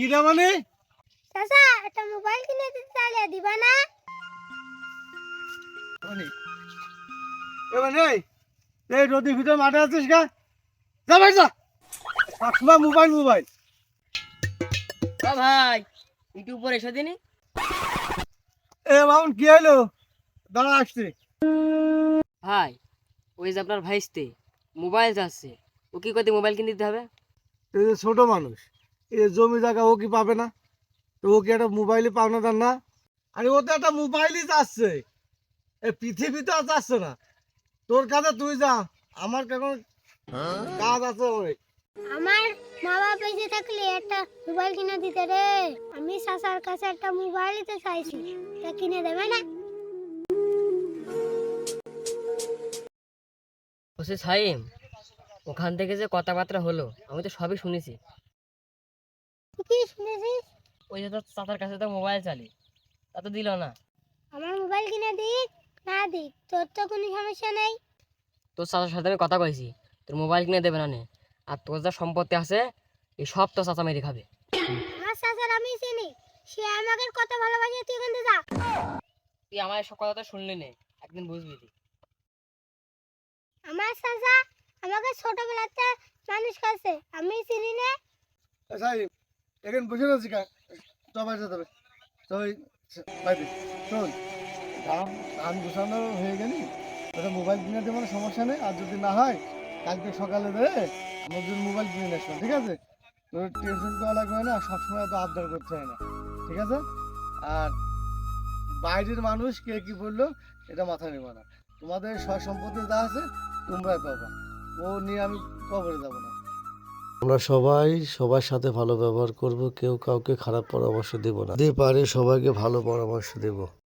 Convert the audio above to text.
কি মানে? চাচা একটা মোবাইল কিনে দিতে চাইলে দিবা না? মানে? এবার এই এই নদীর ভিতরে মাঠে আছিস গা? যা ভাই যা। সবসময় মোবাইল মোবাইল ও ভাই একটু উপরে এসে দিনি। এ মামুন কি হলো দাঁড়া আসছে। ভাই ওই যে আপনার ভাইস্তে মোবাইল যাচ্ছে ও কি করতে মোবাইল কিনে দিতে হবে? এই যে ছোট মানুষ। এই জমি জায়গা ও কি পাবে না? তো ও কি একটা মোবাইলে পাওনাদার না? আরে ও তো একটা মোবাইলই যাচ্ছে এই পৃথিবীতে আর যাচ্ছে না। তোর কাছে তুই যা। আমার কেমন কাজ আছে অনেক আমার মা বাবা বেঁচে থাকলে একটা মোবাইল কিনে দিতে রে। আমি চাচার কাছে একটা মোবাইল নিতে চাইছি। তা কিনে দেবে না? ওসে সাইম ওখান থেকে যে কথাবার্তা হলো আমি তো সবই শুনেছি। কি শুনেছিস? ওই যে তোর চাচার কাছে তো মোবাইল চালি তা তো দিল না। আমার মোবাইল কিনে দিক না দিক তোর তো কোনো সমস্যা নেই। তোর চাচার সাথে আমি কথা কইছি তোর মোবাইল কিনে দেবে না নে। আর তোর যা সম্পত্তি আছে এই সব তো চাচা মেরে খাবে। আমার চাচার আমি চিনি সে আমাকে কত ভালোবাসে তুই থেকে যা। তুই আমার সব কথা তো শুনলি নে একদিন বুঝবি তুই। আমার চাচা আমাকে ছোটবেলাতে মানুষ করছে আমি চিনি না। সাহেব এখানে বসে রয়েছি, কা সবাই তো ওই বাইরে শোন ধান ধান গুছানো হয়ে গেলি ওটা মোবাইল কিনে দেবো সমস্যা নেই। আর যদি না হয়, কালকে সকালে দেবে জন্য মোবাইল কিনে নিয়ে ঠিক আছে? তোর টেনশন করা লাগবে না, সবসময় তো আবদার করতে হয় না, ঠিক আছে? আর বাইরের মানুষ কে কি বলল, এটা মাথায় নেব না। তোমাদের সয় সম্পত্তি যা আছে, তোমরাই পাবা। ও নিয়ে আমি কবরে যাব না। আমরা সবাই সবার সাথে ভালো ব্যবহার করব, কেউ কাউকে খারাপ পরামর্শ দেব না। যে পারে সবাইকে ভালো পরামর্শ দেব।